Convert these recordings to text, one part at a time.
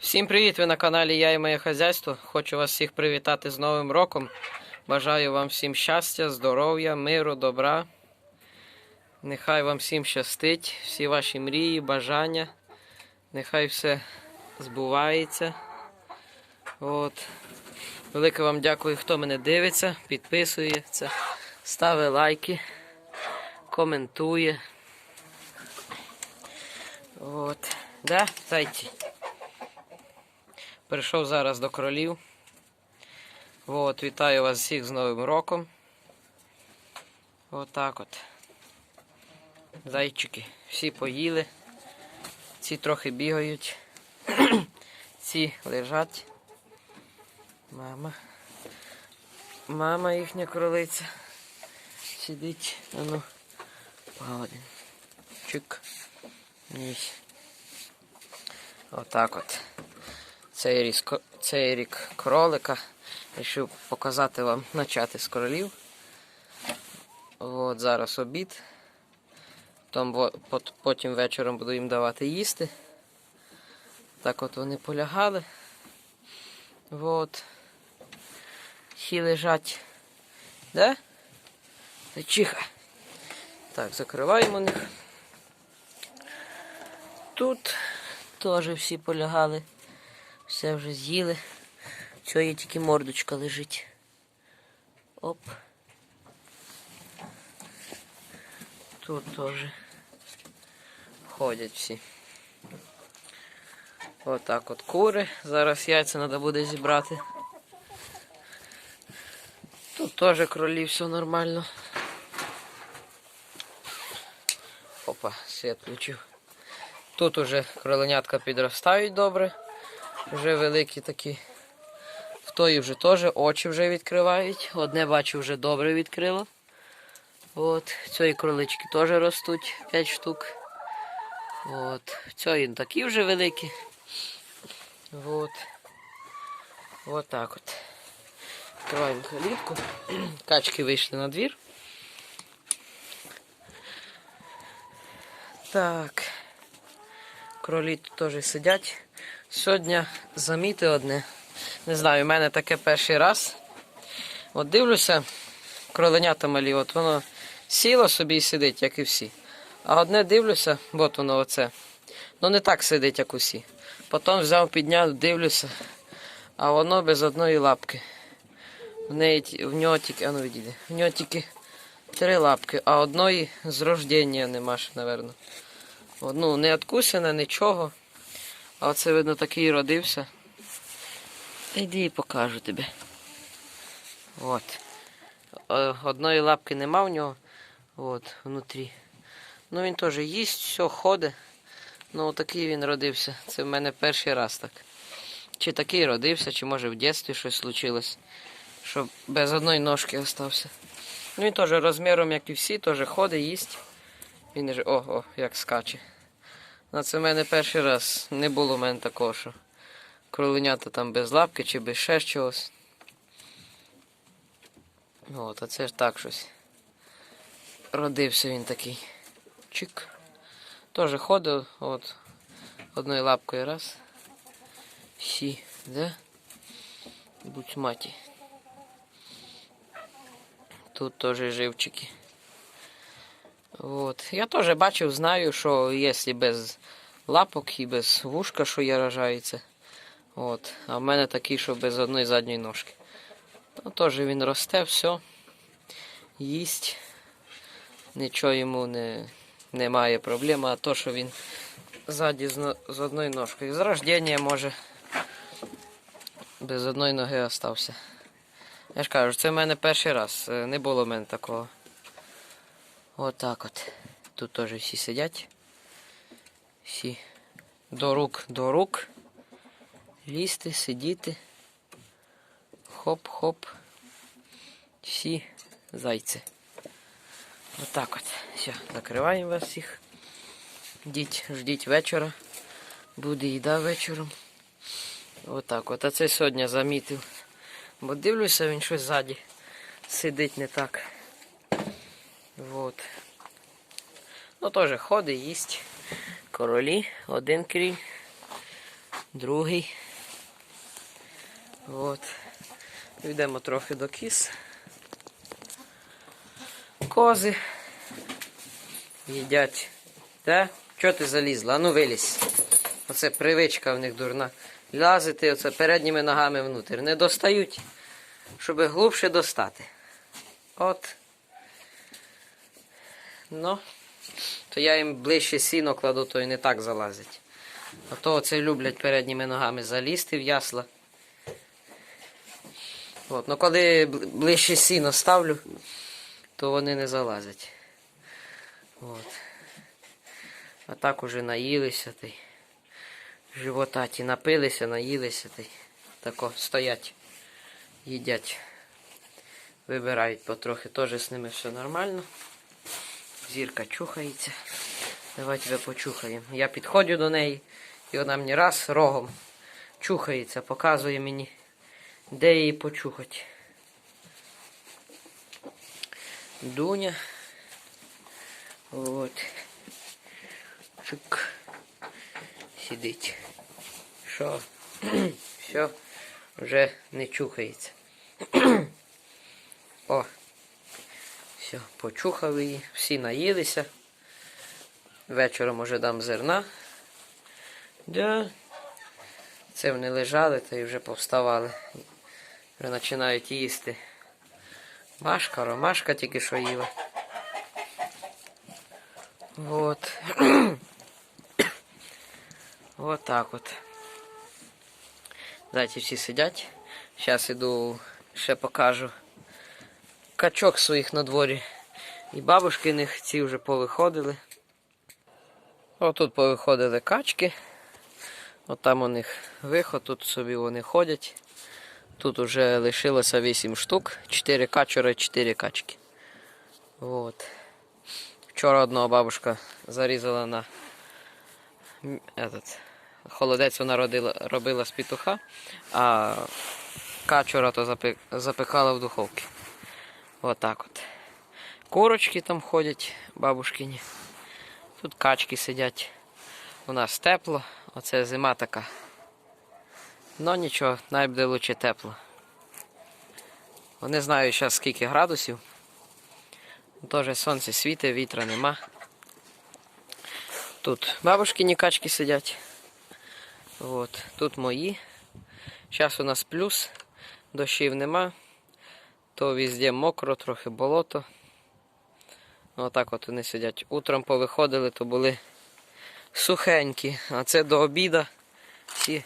Всім привіт! Ви на каналі Я і моє хазяйство. Хочу вас всіх привітати з Новим роком. Бажаю вам всім щастя, здоров'я, миру, добра. Нехай вам всім щастить, всі ваші мрії, бажання. Нехай все збувається. От. Велике вам дякую, хто мене дивиться, підписується, ставить лайки, коментує. От. Да, зайці. Прийшов зараз до кролів. От, вітаю вас всіх з Новим роком. Отак от. Зайчики. Всі поїли. Ці трохи бігають. Ці лежать. Мама. Мама їхня кролиця. Сидить. А ну. Погодин. Чик. Нісь. Отак от. Цей рік, цей рік кролика. Рішив показати вам начати з кролів. От зараз обід. Там, потім вечором буду їм давати їсти. Так от вони полягали. От. Всі лежать. Да? Та Чиха. Так, закриваємо них. Тут теж всі полягали. Все вже з'їли. Цього є тільки мордочка лежить. Оп. Тут теж ходять всі. Отак от кури. Зараз яйця треба буде зібрати. Тут теж кролі все нормально. Опа, світ включив. Тут уже кроленятка підростають добре. Вже великі такі. В тої вже теж очі вже відкривають. Одне бачу вже добре відкрило. От. Цієї кролички теж ростуть 5 штук. От. Цієї такі вже великі. От. От так от. Відкриваємо калітку. Качки вийшли на двір. Так. Кролі тут теж сидять. Сьогодні замітив одне. Не знаю, у мене таке перший раз. От дивлюся, кроленята малі, от воно сіло собі і сидить, як і всі. А одне дивлюся, от воно оце. Ну не так сидить, як усі. Потім взяв, підняв, дивлюся, а воно без одної лапки. В, неї, в нього тільки, а ну відійде, в нього тільки три лапки, а одної з рождення нема ще, напевно. Ну, не откусене, нічого. А оце, видно, такий родився. Іди і покажу тобі. От. Е, Одної лапки нема в нього. От, внутрі. Ну він теж їсть, все, ходить. Ну такий він родився. Це в мене перший раз так. Чи такий родився, чи може в дитинстві щось случилось. Щоб без одної ножки остався. Ну він теж розміром, як і всі, теж ходить, їсть. Він же, о, о, як скаче. Ну, це в мене перший раз. Не було в мене такого, що кроленята там без лапки чи без ще чогось. От, а це ж так щось. Родився він такий. Чик. Теж ходив, от, одною лапкою раз. Всі, да? Будь маті. Тут теж живчики. От. Я теж бачив, знаю, що якщо без лапок і без вушка, що я рожається. От. А в мене такий, що без одної задньої ножки. Ну, теж він росте, все. Їсть. Нічого йому не, немає проблеми, а то, що він ззаді з, з одною ножкою. З рождення може без одної ноги остався. Я ж кажу, це в мене перший раз. е, Не було в мене такого. Отак от. Тут теж всі сидять. Всі до рук, до рук. Лізти, сидіти. Хоп-хоп. Всі зайці. Отак от. Все, закриваємо вас всіх. Йдіть, ждіть вечора. Буде їда вечором. Отак от. А це сьогодні замітив. Бо дивлюся, він щось ззаді сидить не так. Вот. Ну теж ходить, їсть. Королі, один кріль. другий. От. Йдемо трохи до кіз. Кози. Їдять. Де? Чого ти залізла? Ну вилізь. Оце привичка в них дурна. Лазити оце передніми ногами внутрі. Не достають, щоб глубше достати. От. Ну, то я їм ближче сіно кладу, то і не так залазять. А то оце люблять передніми ногами залізти в ясла. От, ну коли ближче сіно ставлю, то вони не залазять. От. А так уже наїлися й живота ті напилися, наїлися й тако стоять, їдять. Вибирають потрохи, теж з ними все нормально. Зірка чухається. Давай тебе почухаємо. Я підходжу до неї, і вона мені раз рогом чухається, показує мені, де її почухати. Дуня. От. Чик. Сидить. Що? Все, вже не чухається. О. Все, почухав її, всі наїлися. Вечором уже дам зерна. Да. Це вони лежали та й вже повставали. Вже починають їсти. Машка, ромашка тільки що їла. Вот. вот так от. Зайці всі сидять. Зараз іду, ще покажу качок своїх на дворі. І бабушки них ці вже повиходили. Отут повиходили качки. От там у них виход, тут собі вони ходять. Тут вже лишилося 8 штук, 4 качури, 4 качки. От. Вчора одного бабушка зарізала на этот, холодець вона родила, робила з петуха, а качура то запи- запекала в духовці. Отак от. Курочки там ходять, бабушкині. Тут качки сидять. У нас тепло, оце зима така. Ну нічого, навіть буде лучше тепло. Не знаю зараз скільки градусів. Теж сонце світить, вітра нема. Тут бабушкині качки сидять. От, тут мої. Зараз у нас плюс, дощів нема. То везде мокро, трохи болото. Отак от вони сидять. Утром повиходили, то були сухенькі. А це до обіда всі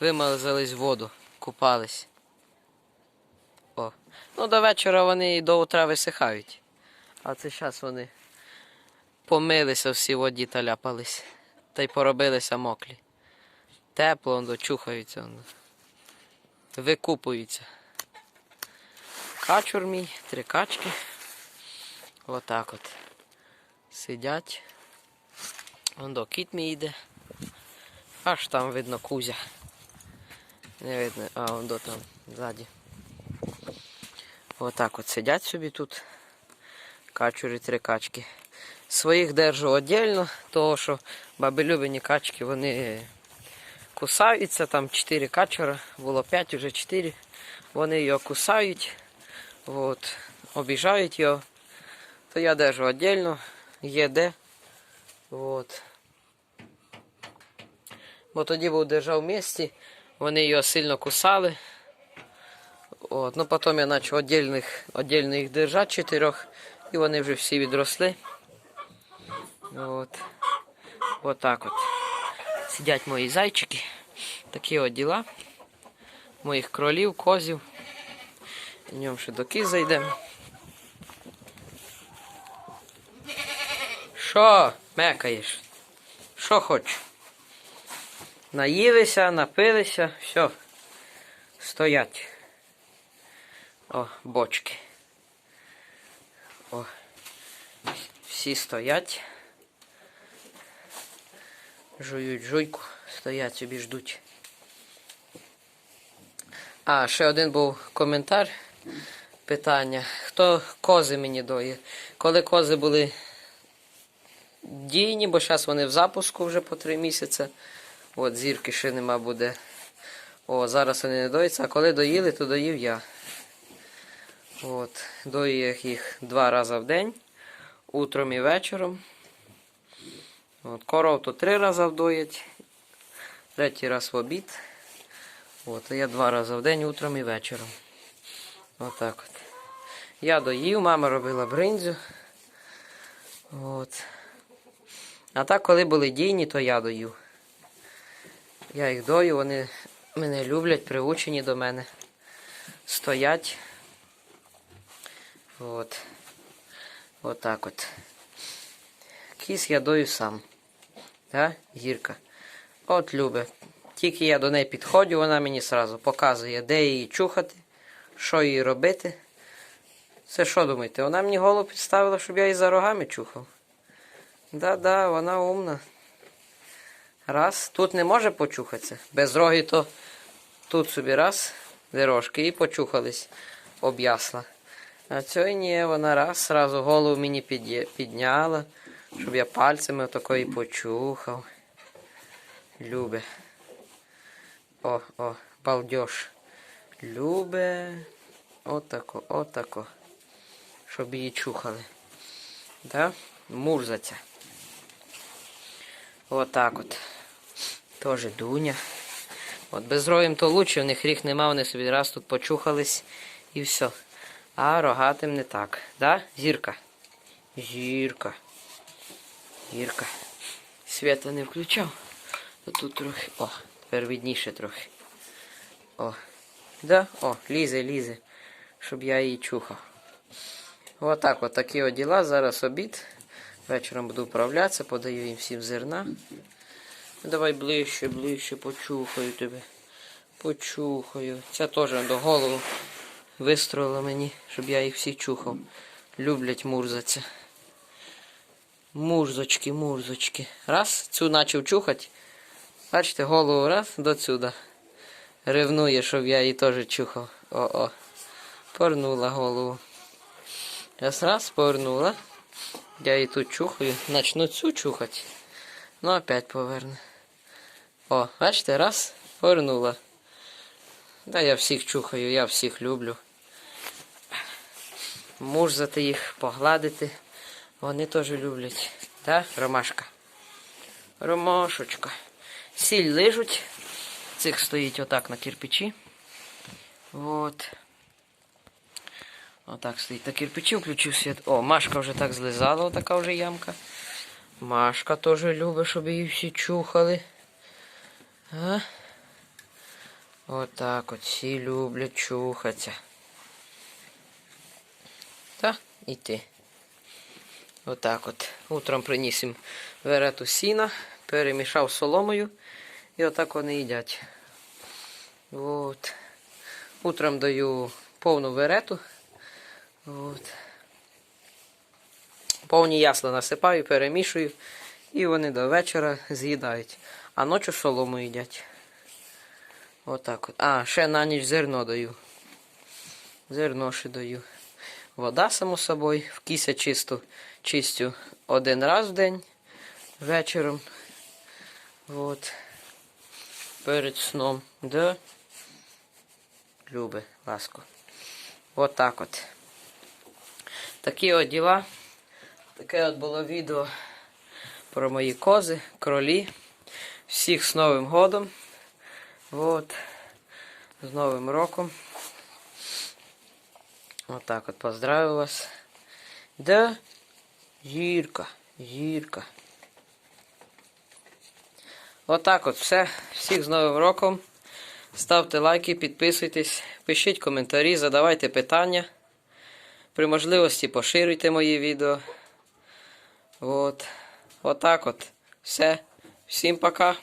вимазались воду, купались. О. Ну до вечора вони і до утра висихають. А це зараз вони помилися всі в воді та ляпались. Та й поробилися моклі. Тепло, он дочухаються. он. Викупуються. Качур мій, три качки. Отак от. Сидять. Вон до кіт мій йде. Аж там видно кузя. Не видно, а вон там ззаді. Отак от сидять собі тут. Качури три качки. Своїх держу віддільно, того що бабелюбені качки вони кусаються, там 4 качура, було 5, вже 4. Вони його кусають, от, обіжають його. То я держу віддільно, є де. Бо тоді був держав в місті, вони його сильно кусали. От, ну потім я почав віддільно їх держати чотирьох, і вони вже всі відросли. От. От так от. Сидять мої зайчики. Такі от діла. Моїх кролів, козів. Днем ще до кіз зайдемо. Що мекаєш? Що хочеш? Наїлися, напилися, все. Стоять. О, бочки. О. Всі стоять. Жують жуйку, стоять собі ждуть. А, ще один був коментар. Питання. Хто кози мені доє? Коли кози були дійні, бо зараз вони в запуску вже по три місяці. От зірки ще нема буде. О, зараз вони не доїться, а коли доїли, то доїв я. От, дою їх два рази в день, утром і вечором. От, коров то три рази вдоять, третій раз в обід. От, я два рази в день, утром і вечором. Отак от. Я доїв, мама робила бринзю. От. А так, коли були дійні, то я дою. Я їх дою, вони мене люблять, приучені до мене. Стоять. От. Отак от. Кіс я дою сам. Да? Гірка. От любе. Тільки я до неї підходжу, вона мені сразу показує, де її чухати, що їй робити. Це що думаєте? Вона мені голову підставила, щоб я її за рогами чухав. Да-да, вона умна. Раз. Тут не може почухатися. Без роги то тут собі раз, де рожки, і почухались об'ясла. А цього ні, вона раз, сразу голову мені підняла, щоб я пальцями отакої почухав. Любе. О, о, балдеж. Любе. Отако, отако. Щоб її чухали. Да? Мурзаться. Отак от. Тоже дуня. От без роєм то лучше, в них ріг нема, вони собі раз тут почухались і все. А рогатим не так. Да? Зірка? Зірка. Зірка. Свята не включав. Тут трохи. О, тепер видніше трохи. О. Да? О, лізе, лізе. Щоб я її чухав. Отак от такі от діла. Зараз обід. Вечором буду вправлятися, подаю їм всім зерна. Давай ближче, ближче, почухаю тебе. Почухаю. Ця теж до голову вистроїла мені, щоб я їх всіх чухав. Люблять мурзаться. Мурзочки, мурзочки. Раз, цю почав чухати. Бачите, голову раз до сюди. Ревнує, щоб я її теж чухав. О-о. Порнула голову. Раз, раз, повернула. Я її тут чухаю. Начну цю чухати. Ну, опять поверне. О, бачите, раз, повернула. Да, я всіх чухаю, я всіх люблю. Мурзати їх, погладити. Вони теж люблять. Да, Ромашка? Ромашечка. Сіль лижуть. Цих стоїть отак на кирпичі. Вот. Отак стоїть на кирпичі, включив світ. О, Машка вже так злизала, отака вже ямка. Машка теж любить, щоб її всі чухали. А? Отак от всі люблять чухатися. Та, і ти. Отак от. Утром приніс їм верету сіна, перемішав соломою і отак вони їдять. От. Утром даю повну верету. От. Повні ясла насипаю, перемішую, і вони до вечора з'їдають. А ночі солому їдять. Отак от. А, ще на ніч зерно даю. Зерно ще даю. Вода, само собою, в кися чисту, чистю один раз в день вечором. От. Перед сном. Да. Любе, ласко. Отак от. Такі от діла. Таке от було відео про мої кози, кролі. Всіх з Новим годом. От. З Новим роком. Отак от поздравив вас. Да, зірка, зірка. Отак от все. Всіх з Новим роком. Ставте лайки, підписуйтесь, пишіть коментарі, задавайте питання. При можливості поширюйте мої відео. От. Отак от. Все. Всім пока.